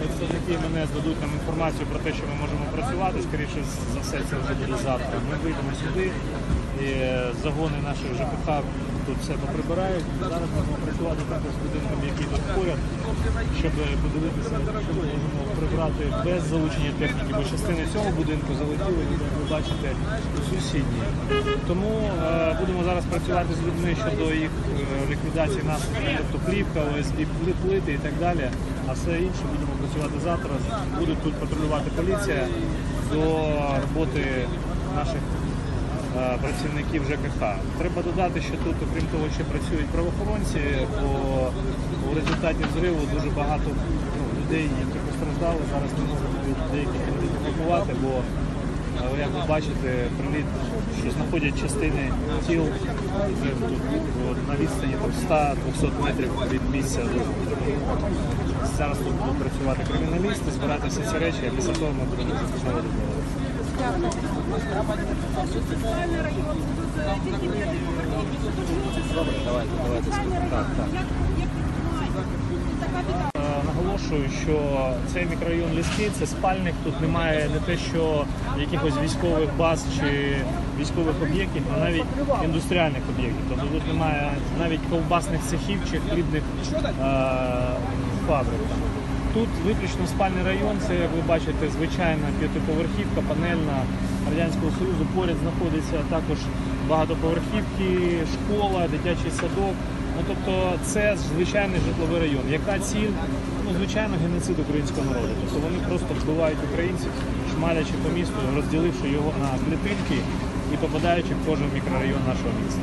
Представники мене здадуть нам інформацію про те, що ми можемо працювати. Скоріше за все, це вже буде завтра. Ми вийдемо сюди, і загони наших ЖКХ тут все поприбирають. Зараз будемо працювати також з будинком, який тут поряд, щоб подивитися, що можемо прибрати без залучення техніки, бо частини цього будинку залетіли, як ви бачите, у сусідні. Тому е, будемо зараз працювати з людьми щодо їх е, ліквідації наслідків, тобто плівка, ОСБ, пли- плити і так далі. А все інше будемо працювати завтра. Буде тут патрулювати поліція до роботи наших працівників ЖКХ. Треба додати, що тут, окрім того, ще працюють правоохоронці, бо у результаті взриву дуже багато ну, людей, які постраждали. Зараз не навіть деяких ідентифікувати, бо е, як ви бачите, приліт, що знаходять частини тіл вже тут на відстані 100-200 метрів від місця. Зараз тут будуть працювати криміналісти, збирати всі ці речі, а після того ми будемо. Добре, давайте, давайте. Так, Наголошую, що цей мікрорайон Ліски це спальник. Тут немає не те, що якихось військових баз чи військових об'єктів, а навіть індустріальних об'єктів. Тобто тут немає навіть ковбасних цехів чи хлібних е, фабрик. Тут виключно спальний район, це, як ви бачите, звичайна п'ятиповерхівка, панельна Радянського Союзу. Поряд знаходиться також багатоповерхівки, школа, дитячий садок. Ну, тобто це звичайний житловий район. Яка ціль? Ну, звичайно, геноцид українського народу. Тобто вони просто вбивають українців, шмалячи по місту, розділивши його на клітинки і попадаючи в кожен мікрорайон нашого міста.